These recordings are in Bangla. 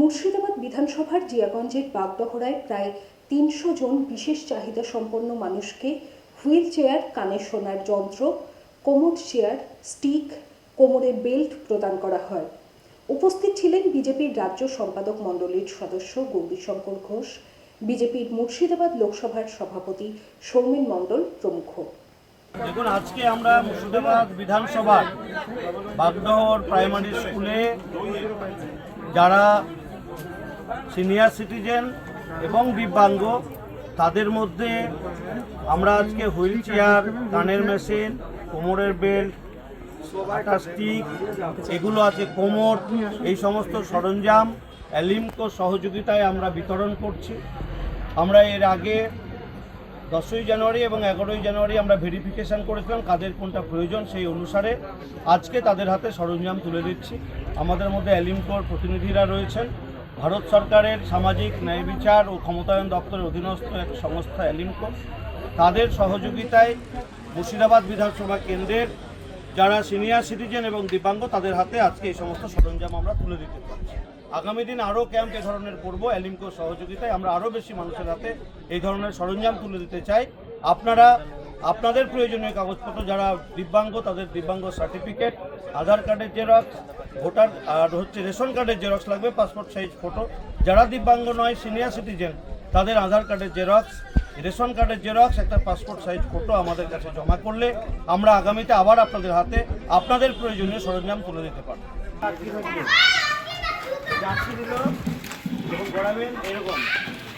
মুর্শিদাবাদ বিধানসভার জিয়াগঞ্জের বাগডহরায় প্রায় তিনশো জন বিশেষ চাহিদা সম্পন্ন মানুষকে হুইল চেয়ার কানে শোনার যন্ত্র, কোমর চেয়ার, স্টিক, কোমরে বেল্ট প্রদান করা হয়। উপস্থিত ছিলেন বিজেপির রাজ্য সম্পাদক মণ্ডলীর সদস্য গৌরীশঙ্কর ঘোষ, বিজেপির মুর্শিদাবাদ লোকসভার সভাপতি সৌমেন মণ্ডল প্রমুখ। দেখুন, আজকে আমরা মুর্শিদাবাদ বিধানসভার বাগডহর প্রাইমারি স্কুলে যারা সিনিয়র সিটিজেন এবং দিব্যাঙ্গ, তাদের মধ্যে আমরা আজকে হুইল চেয়ার কানের মেশিন, কোমরের বেল্ট একটা স্টিক এগুলো আছে কোমর, এই সমস্ত সরঞ্জাম, অ্যালিমকো সহযোগিতায় আমরা বিতরণ করছি। আমরা এর আগে দশই জানুয়ারি এবং এগারোই জানুয়ারি আমরা ভেরিফিকেশন করেছিলাম কাদের কোনটা প্রয়োজন সেই অনুসারে। আজকে তাদের হাতে সরঞ্জাম তুলে দিচ্ছি। আমাদের মধ্যে অ্যালিমকোর প্রতিনিধিরা রয়েছেন। ভারত সরকারের সামাজিক ন্যায় বিচার ও ক্ষমতায়ন দপ্তরের অধীনস্থ এক সংস্থা, অ্যালিমকো। তাদের সহযোগিতায় মুর্শিদাবাদ বিধানসভা কেন্দ্রের যারা সিনিয়র সিটিজেন এবং দিব্যাঙ্গ, তাদের হাতে আজকে এই সমস্ত সরঞ্জাম আমরা তুলে দিতে পারছি। আগামী দিন আরও ক্যাম্প এ ধরনের করব অ্যালিমকো সহযোগিতায়। আমরা আরও বেশি মানুষের হাতে এই ধরনের সরঞ্জাম তুলে দিতে চাই। আপনারা আপনাদের প্রয়োজনীয় কাগজপত্র যারা দিব্যাঙ্গ, তাদের দিব্যাঙ্গ সার্টিফিকেট আধার কার্ডের জেরক্স ভোটার আর হচ্ছে রেশন কার্ডের জেরক্স লাগবে পাসপোর্ট সাইজ ফটো যারা দিব্যাঙ্গ নয় সিনিয়র সিটিজেন তাদের আধার কার্ডের জেরক্স রেশন কার্ডের জেরক্স একটা পাসপোর্ট সাইজ ফটো আমাদের কাছে জমা করলে আমরা আগামীতে আবার আপনাদের হাতে আপনাদের প্রয়োজনীয় সরঞ্জাম তুলে দিতে পারব। এরকম।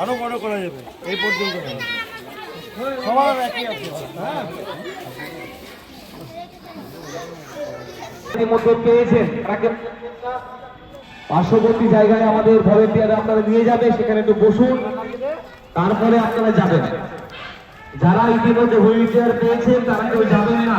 আরও বড় করা যাবে এই পর্যন্ত পেয়েছেন পার্শ্ববর্তী জায়গায় আমাদের ভলেন্টিয়ার আপনারা নিয়ে যাবে, সেখানে একটু বসুন। তারপরে আপনারা যাবেন। যারা ইতিমধ্যে হুইল চেয়ার পেয়েছেন, তারা কেউ যাবেন না।